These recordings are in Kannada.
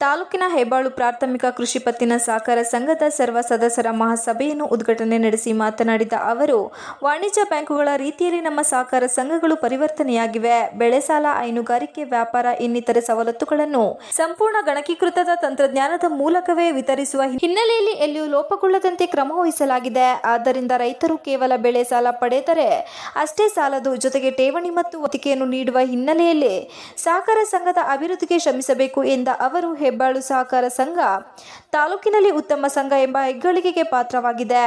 ತಾಲೂಕಿನ ಹೆಬ್ಬಾಳು ಪ್ರಾಥಮಿಕ ಕೃಷಿ ಪತ್ತಿನ ಸಹಕಾರ ಸಂಘದ ಸರ್ವ ಸದಸ್ಯರ ಮಹಾಸಭೆಯನ್ನು ಉದ್ಘಾಟನೆ ನಡೆಸಿ ಮಾತನಾಡಿದ ಅವರು, ವಾಣಿಜ್ಯ ಬ್ಯಾಂಕುಗಳ ರೀತಿಯಲ್ಲಿ ನಮ್ಮ ಸಹಕಾರ ಸಂಘಗಳು ಪರಿವರ್ತನೆಯಾಗಿವೆ. ಬೆಳೆ ಸಾಲ, ಹೈನುಗಾರಿಕೆ, ವ್ಯಾಪಾರ, ಇನ್ನಿತರೆ ಸವಲತ್ತುಗಳನ್ನು ಸಂಪೂರ್ಣ ಗಣಕೀಕೃತದ ತಂತ್ರಜ್ಞಾನದ ಮೂಲಕವೇ ವಿತರಿಸುವ ಹಿನ್ನೆಲೆಯಲ್ಲಿ ಎಲ್ಲಿಯೂ ಲೋಪಗೊಳ್ಳದಂತೆ ಕ್ರಮ ವಹಿಸಲಾಗಿದೆ. ಆದ್ದರಿಂದ ರೈತರು ಕೇವಲ ಬೆಳೆ ಸಾಲ ಪಡೆದರೆ ಅಷ್ಟೇ ಸಾಲದು ಜೊತೆಗೆ ಠೇವಣಿ ಮತ್ತು ಒತ್ತಿಕೆಯನ್ನು ನೀಡುವ ಹಿನ್ನೆಲೆಯಲ್ಲಿ ಸಹಕಾರ ಸಂಘದ ಅಭಿವೃದ್ಧಿಗೆ ಶ್ರಮಿಸಬೇಕು ಎಂದ ಅವರು ಹೆಬ್ಬಾಳು ಸಹಕಾರ ಸಂಘ ತಾಲೂಕಿನಲ್ಲಿ ಉತ್ತಮ ಸಂಘ ಎಂಬ ಹೆಗ್ಗಳಿಕೆಗೆ ಪಾತ್ರವಾಗಿದೆ.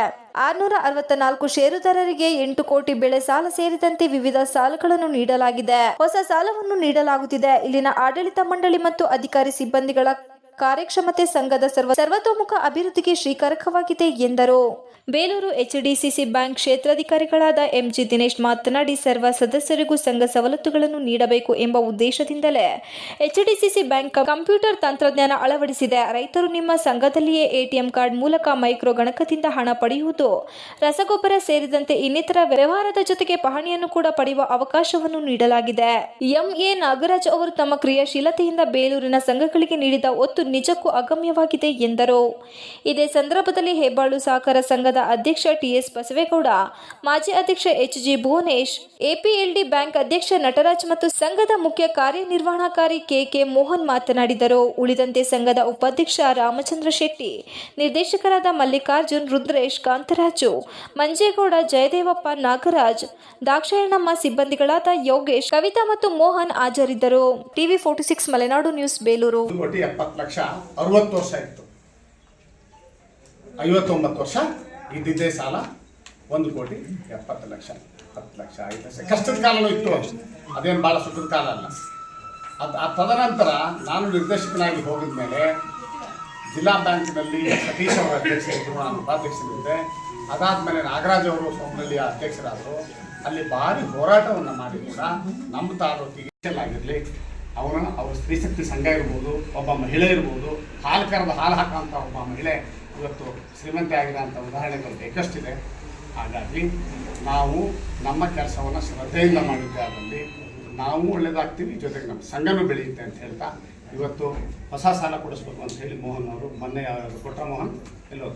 ಆರುನೂರ ಅರವತ್ತ ನಾಲ್ಕು ಷೇರುದಾರರಿಗೆ ಎಂಟು ಕೋಟಿ ಬೆಳೆ ಸಾಲ ಸೇರಿದಂತೆ ವಿವಿಧ ಸಾಲಗಳನ್ನು ನೀಡಲಾಗಿದೆ. ಹೊಸ ಸಾಲವನ್ನು ನೀಡಲಾಗುತ್ತಿದೆ. ಇಲ್ಲಿನ ಆಡಳಿತ ಮಂಡಳಿ ಮತ್ತು ಅಧಿಕಾರಿ ಸಿಬ್ಬಂದಿಗಳ ಕಾರ್ಯಕ್ಷಮತೆ ಸಂಘದ ಸರ್ವ, ಸರ್ವತೋಮುಖ ಅಭಿವೃದ್ಧಿಗೆ ಶ್ರೀಕಾರಕವಾಗಿದೆ ಎಂದರು. ಬೇಲೂರು ಎಚ್ಡಿಸಿಸಿ ಬ್ಯಾಂಕ್ ಕ್ಷೇತ್ರಾಧಿಕಾರಿಗಳಾದ ಎಂಜಿ ದಿನೇಶ್ ಮಾತನಾಡಿ, ಸರ್ವ ಸದಸ್ಯರಿಗೂ ಸಂಘ ಸವಲತ್ತುಗಳನ್ನು ನೀಡಬೇಕು ಎಂಬ ಉದ್ದೇಶದಿಂದಲೇ ಎಚ್ಡಿಸಿಸಿ ಬ್ಯಾಂಕ್ ಕಂಪ್ಯೂಟರ್ ತಂತ್ರಜ್ಞಾನ ಅಳವಡಿಸಿದೆ. ರೈತರು ನಿಮ್ಮ ಸಂಘದಲ್ಲಿಯೇ ಎಟಿಎಂ ಕಾರ್ಡ್ ಮೂಲಕ ಮೈಕ್ರೋ ಗಣಕದಿಂದ ಹಣ ಪಡೆಯುವುದು, ರಸಗೊಬ್ಬರ ಸೇರಿದಂತೆ ಇನ್ನಿತರ ವ್ಯವಹಾರದ ಜೊತೆಗೆ ಪಹಣಿಯನ್ನು ಕೂಡ ಪಡೆಯುವ ಅವಕಾಶವನ್ನು ನೀಡಲಾಗಿದೆ. ಎಂಎ ನಾಗರಾಜ್ ಅವರು ತಮ್ಮ ಕ್ರಿಯಾಶೀಲತೆಯಿಂದ ಬೇಲೂರಿನ ಸಂಘಗಳಿಗೆ ನೀಡಿದ ಒತ್ತು ನಿಜಕ್ಕೂ ಅಗಮ್ಯವಾಗಿದೆ ಎಂದರು. ಇದೇ ಸಂದರ್ಭದಲ್ಲಿ ಹೆಬ್ಬಾಳು ಸಹಕಾರ ಸಂಘದ ಅಧ್ಯಕ್ಷ ಟಿಎಸ್ ಬಸವೇಗೌಡ, ಮಾಜಿ ಅಧ್ಯಕ್ಷ H G Bhuvanesh APLD bank ಅಧ್ಯಕ್ಷ ನಟರಾಜ್ ಮತ್ತು ಸಂಘದ ಮುಖ್ಯ ಕಾರ್ಯನಿರ್ವಹಣಾಕಾರಿ ಕೆಕೆ ಮೋಹನ್ ಮಾತನಾಡಿದರು. ಉಳಿದಂತೆ ಸಂಘದ ಉಪಾಧ್ಯಕ್ಷ ರಾಮಚಂದ್ರ ಶೆಟ್ಟಿ, ನಿರ್ದೇಶಕರಾದ ಮಲ್ಲಿಕಾರ್ಜುನ್ ರುದ್ರೇಶ್ ಕಾಂತರಾಜು, ಮಂಜೇಗೌಡ ಜಯದೇವಪ್ಪ ನಾಗರಾಜ್, ದಾಕ್ಷಾಯಣಮ್ಮ ಸಿಬ್ಬಂದಿಗಳಾದ ಯೋಗೇಶ್, ಕವಿತಾ ಮತ್ತು ಮೋಹನ್ ಹಾಜರಿದ್ದರು. TV forty six Malenadu news, Belur. Lakh ಅರವತ್ತು ವರ್ಷ ಇತ್ತು ಐವತ್ತೊಂಬತ್ತು ವರ್ಷ ಇದ್ದಿದ್ದೇ ಸಾಲ ಒಂದು ಕೋಟಿ ಎಪ್ಪತ್ತು ಲಕ್ಷ, ಹತ್ತು ಲಕ್ಷ ಐದು ಲಕ್ಷ ಕಷ್ಟದ ಕಾಲನೂ ಇತ್ತು ಅದೇನು ಭಾಳ ಸುಖದ ಕಾಲ ಅಲ್ಲ. ಅದು ಆ ತದನಂತರ ನಾನು ನಿರ್ದೇಶಕನಾಗಿ ಹೋಗಿದ ಮೇಲೆ ಜಿಲ್ಲಾ ಬ್ಯಾಂಕ್ನಲ್ಲಿ ಸತೀಶ್ ಅವರ ಅಧ್ಯಕ್ಷರಿದ್ದರು ನಾನು ಉಪಾಧ್ಯಕ್ಷರಿದ್ದೆ ಅದಾದಮೇಲೆ ನಾಗರಾಜ್ ಅವರು ಸೋಮನಹಳ್ಳಿಯ ಅಧ್ಯಕ್ಷರಾದರು. ಅಲ್ಲಿ ಭಾರಿ ಹೋರಾಟವನ್ನು ಮಾಡಿ ಕೂಡ ನಮ್ಮ ತಾಲೂಕಿಗೆ ಆಗಿರಲಿ ಅವನು ಅವ್ರ ಸ್ತ್ರೀಶಕ್ತಿ ಸಂಘ ಇರ್ಬೋದು, ಒಬ್ಬ ಮಹಿಳೆ ಇರ್ಬೋದು, ಹಾಲು ಕರೆದ ಹಾಲು ಹಾಕುವಂಥ ಒಬ್ಬ ಮಹಿಳೆ ಇವತ್ತು ಶ್ರೀಮಂತೆ ಆಗಿರೋಂಥ ಉದಾಹರಣೆಗಳು ಬೇಕಷ್ಟಿದೆ. ಹಾಗಾಗಿ ನಾವು ನಮ್ಮ ಕೆಲಸವನ್ನು ಶ್ರದ್ಧೆಯಿಂದ ಮಾಡಿದ್ದಾದಲ್ಲಿ ನಾವು ಒಳ್ಳೇದಾಗ್ತೀವಿ, ಜೊತೆಗೆ ನಮ್ಮ ಸಂಘನೂ ಬೆಳೆಯುತ್ತೆ ಅಂತ ಹೇಳ್ತಾ ಇವತ್ತು ಹೊಸ ಸಾಲ ಕೊಡಿಸ್ಬೇಕು ಅಂತ ಹೇಳಿ ಮೋಹನ್ ಅವರು ಮೊನ್ನೆ ಕೊಟ್ಟ ಮೋಹನ್ ಎಲ್ಲೋ